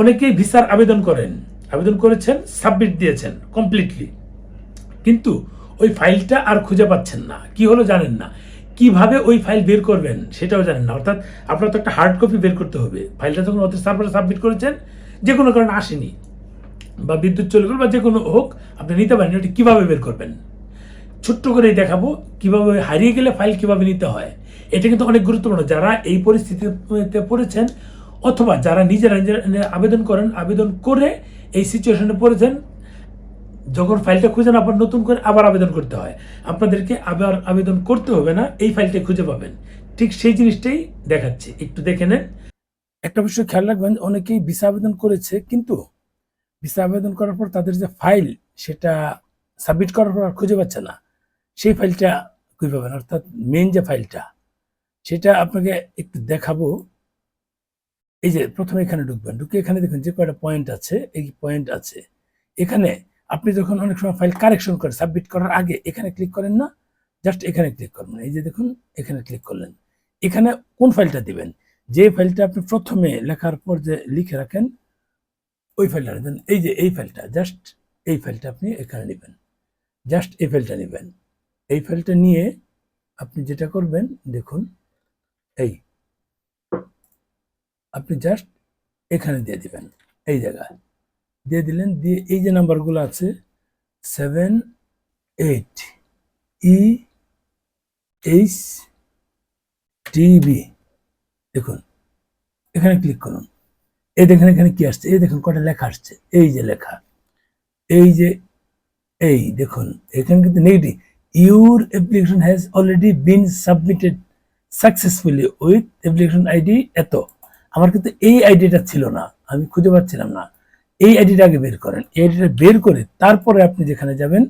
অনেকেই ভিসার আবেদন করেন। আবেদন করেছেন সাবমিট দিয়েছেন কমপ্লিটলি কিন্তু ওই ফাইলটা আর খুঁজে পাচ্ছেন না। কি হলো জানেন না। কীভাবে ওই ফাইল বের করবেন সেটাও জানেন না। অর্থাৎ আপনার তো একটা হার্ড কপি বের করতে হবে। ফাইলটা যখন অত সার্ভারে সাবমিট করেছেন, যে কোনো কারণে আসেনি, বা বিদ্যুৎ চলে গেল, বা যে কোনো হোক, আপনি নিতে পারেন ওটা কীভাবে বের করবেন? ছোট্ট করেই দেখাবো, কীভাবে হারিয়ে গেলে ফাইল কীভাবে নিতে হয়। এটা কিন্তু অনেক গুরুত্বপূর্ণ। যারা এই পরিস্থিতিতে পড়েছেন অথবা যারা নিজেরা নিজেরা আবেদন করেন, আবেদন করে এই সিচুয়েশনে পড়েছেন, যখন ফাইলটা খুঁজে না পান নতুন করে আবার আবেদন করতে হয়। আপনাদেরকে আবার আবেদন করতে হবে না, এই ফাইলটা খুঁজে পাবেন। ঠিক সেই জিনিসটাই দেখাচ্ছি, একটু দেখে নেন। একটা বিষয় খেয়াল রাখবেন, অনেকেই ভিসা আবেদন করেছে, কিন্তু ভিসা আবেদন করার পর তাদের যে ফাইল সেটা সাবমিট করার পর খুঁজে পাচ্ছে না। সেই ফাইলটা খুঁজে পাবেন, অর্থাৎ মেন যে ফাইলটা সেটা আপনাকে একটু দেখাবো। এই যে প্রথমে এখানে ঢুকবেন, ঢুকে এখানে দেখুন যে কয়টা পয়েন্ট আছে, এই পয়েন্ট আছে। এখানে আপনি যখন অনেক সময় ফাইল কারেকশন করেন সাবমিট করার আগে এখানে ক্লিক করেন না জাস্ট এখানে ক্লিক করবেন এই যে দেখুন, এখানে ক্লিক করলেন। এখানে কোন ফাইলটা দিবেন? যে ফাইলটা আপনি প্রথমে লেখার পর যে লিখে রাখেন, ওই ফাইলটা দেন এই যে এই ফাইলটা জাস্ট এই ফাইলটা আপনি এখানে নেবেন। জাস্ট এই ফাইলটা নেবেন। এই ফাইলটা নিয়ে আপনি যেটা করবেন, দেখুন, এই আপনি জাস্ট এখানে দিয়ে দিবেন। এই জায়গায়। দিয়ে দিলেন, দিয়ে এই যে নাম্বারগুলো আছে seven eight E H TB দেখুন, এখানে ক্লিক করুন। এই দেখেন এখানে কি আসছে? এই দেখুন কটা লেখা আসছে। এই যে লেখা। এই যে, এই দেখুন, এখানে কিন্তু negative your application has already been submitted successfully with application ID এত। আমার কিন্তু এই আইডিটা ছিল না, আমি খুঁজে পাচ্ছিলাম না। এই আইডিটা আগে বের করেন, এই আইডিটা বের করে তারপরে আপনি যেখানে যাবেন,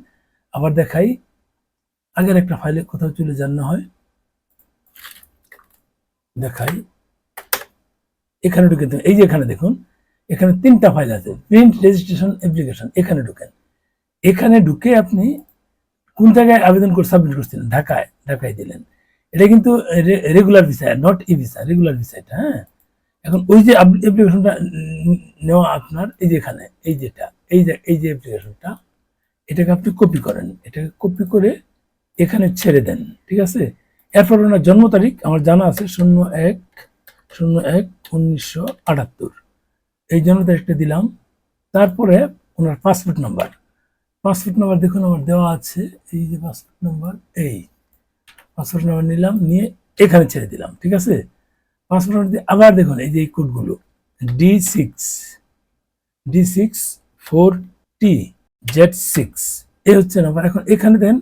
আবার দেখাই, আগের একটা ফাইলে কোথাও চলে যান না হয়। দেখাই, এখানে ঢুকে এই যে এখানে দেখুন, এখানে তিনটা ফাইল আছে প্রিন্ট রেজিস্ট্রেশন অ্যাপ্লিকেশন এখানে ঢুকেন। এখানে ঢুকে আপনি কোন জায়গায় আবেদন করে সাবমিট করছিলেন ঢাকায় ঢাকায় দিলেন। এটা কিন্তু regular visa not E visa regular visa এটা হ্যাঁ? এখন ওই যে অ্যাপ্লিকেশনটা নেওয়া আপনার, এই যেখানে এই যেটা, এই যে এই যে অ্যাপ্লিকেশনটা এটাকে আপনি কপি করেন। এটাকে কপি করে এখানে ছেড়ে দেন, ঠিক আছে? এরপর ওনার জন্ম তারিখ, আমার জানা আছে শূন্য এক শূন্য এক উনিশশো আটাত্তর। এই জন্ম তারিখটা দিলাম। তারপরে ওনার পাসপোর্ট নাম্বার পাসপোর্ট নাম্বার দেখুন, আমার দেওয়া আছে, এই যে পাসপোর্ট নাম্বার এই। পাসপোর্ট নাম্বার নিলাম, নিয়ে এখানে ছেড়ে দিলাম, ঠিক আছে? নাম্বার দিয়ে আবার দেখুন, এই যে এই কোডগুলো D six D six four T Z six এই হচ্ছে নাম্বার এখন এখানে দেন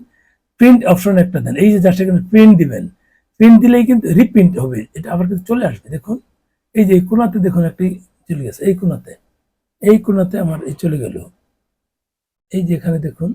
প্রিন্ট অপশন একটা দেন, এই যে জাস্ট এখানে প্রিন্ট দিবেন প্রিন্ট দিলেই কিন্তু রিপ্রিন্ট হবে, এটা আবার কিন্তু চলে আসবে, দেখুন। এই যে কোনাতে দেখুন একটি চলে গেছে, এই কোনাতে এই কোনাতে আমার এই চলে গেল। এই যে এখানে দেখুন